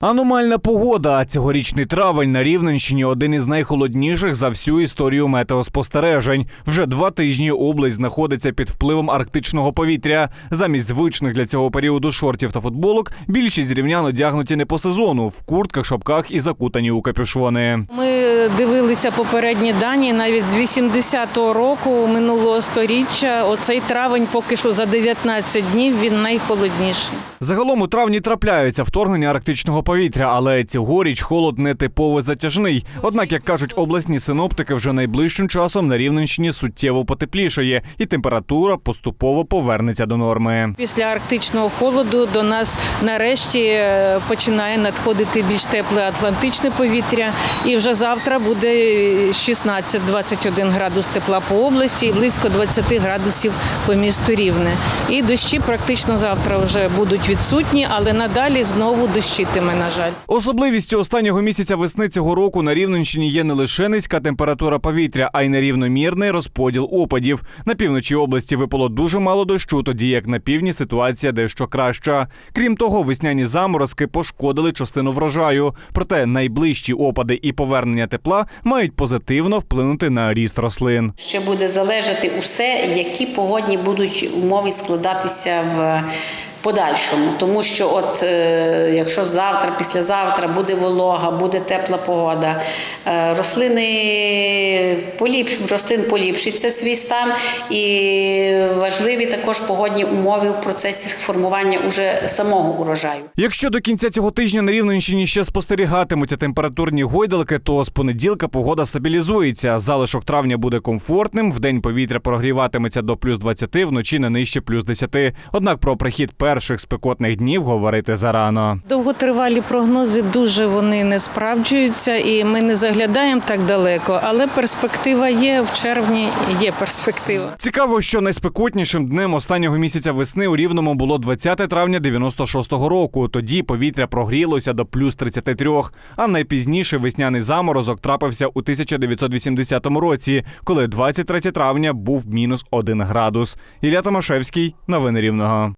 Аномальна погода. Цьогорічний травень на Рівненщині один із найхолодніших за всю історію метеоспостережень. Вже два тижні область знаходиться під впливом арктичного повітря. Замість звичних для цього періоду шортів та футболок більшість рівнян одягнуті не по сезону в куртках, шапках і закутані у капюшони. Ми дивилися попередні дані навіть з 80-го року минулого сторіччя. Оцей травень поки що за 19 днів він найхолодніший. Загалом у травні трапляються вторгнення арктичного повітря, але цьогоріч холод не типово затяжний. Однак, як кажуть обласні синоптики, вже найближчим часом на Рівненщині суттєво потеплішає, і температура поступово повернеться до норми. Після арктичного холоду до нас нарешті е, починає надходити більш тепле атлантичне повітря. І вже завтра буде 16-21 градус тепла по області і близько 20 градусів по місту Рівне. І дощі практично завтра вже будуть відсутні, але надалі знову дощитиме, на жаль. Особливістю останнього місяця весни цього року на Рівненщині є не лише низька температура повітря, а й нерівномірний розподіл опадів. На півночі області випало дуже мало дощу, тоді як на півдні ситуація дещо краща. Крім того, весняні заморозки пошкодили частину врожаю. Проте найближчі опади і повернення тепла мають позитивно вплинути на ріст рослин. Ще буде залежати усе, які погодні будуть умови складатися в подальшому. Тому що, от е, якщо завтра, післязавтра буде волога, буде тепла погода, е, рослини поліпш, рослин поліпшиться свій стан, і важливі також погодні умови в процесі формування уже самого урожаю. Якщо до кінця цього тижня на Рівненщині ще спостерігатимуться температурні гойдалки, то з понеділка погода стабілізується. Залишок травня буде комфортним. Вдень повітря прогріватиметься до плюс 20, вночі не нижче плюс 10. Однак про прихід перших спекотних днів говорити зарано. Довготривалі прогнози дуже вони не справджуються, і ми не заглядаємо так далеко. Але перспектива є в червні. Є перспектива. Цікаво, що найспекотнішим днем останнього місяця весни у Рівному було 20 травня 96-го року. Тоді повітря прогрілося до плюс 33, а найпізніше весняний заморозок трапився у 1980 році, коли 23 травня був мінус 1 градус. Ілля Томашевський, новини Рівного.